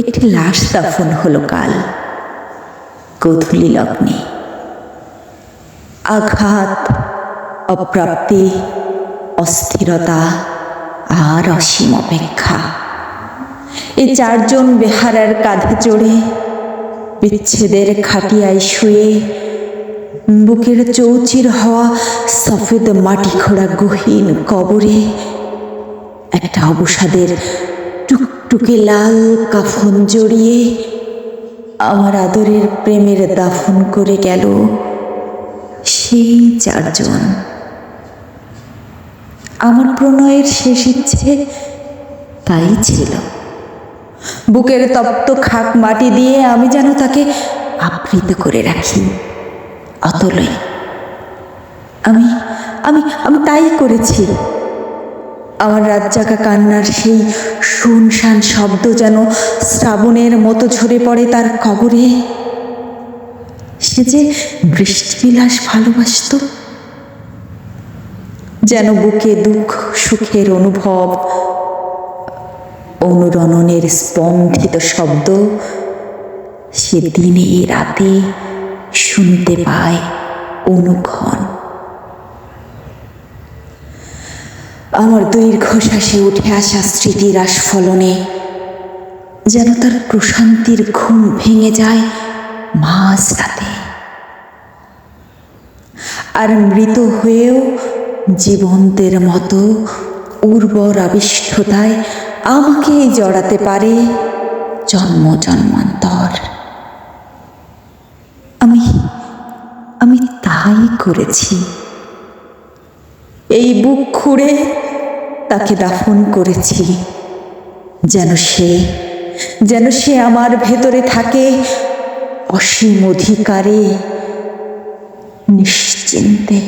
একটি লাশ দাফন হলো কাল। গোধূলি লগ্নে। আঘাত, অপ্রাপ্তি, অস্থিরতা আর অসীম অপেক্ষা। এই চারজন বেহারার কাঁধে চড়ে বিচ্ছেদের খাটিয়ায় শুয়ে বুকের চৌচির হওয়া সফেদ মাটি খোড়া গহীন কবরে একটা অবসাদের টুকটুকে লাল কাফন জড়িয়ে আমার আদরের প্রেমের দাফন করে গেল সেই চারজন। আমার প্রণয়ের শেষ ইচ্ছে তাই ছিল। বুকের তপ্ত খাক মাটি দিয়ে আমি যেন তাকে আবৃত করে রাখি, অতলই। আমি আমি আমি তাই করেছি। আমার রাত জাগা কান্নার সেই শুনশান শব্দ যেন শ্রাবণের মতো ঝরে পড়ে তার কবরে। সে যে বৃষ্টিবিলাস ভালোবাসত, যেন বুকে দুঃখ, সুখের অনুভব, অনুরণনের স্পন্দিত শব্দ সে দিনে রাতে শুনতে পায় অনুক্ষণ। আমার দীর্ঘশ্বাসে উঠে আসা স্মৃতির আস্ফলনে, যেন তার প্রশান্তির ঘুম ভেঙে যায় মাঝ রাতে। আর মৃত হয়েও জীবন্তের মতো উর্বর আবিষ্ঠতায় আমাকে জড়াতে পারে জন্ম জন্মান্তর। আমি আমি তাই করেছি। এই বুক খুঁড়ে তাকে দাফন করেছি। যেন সে যেন সে আমার ভেতরে থাকে অসীম অধিকারে, নিশ্চিন্তে।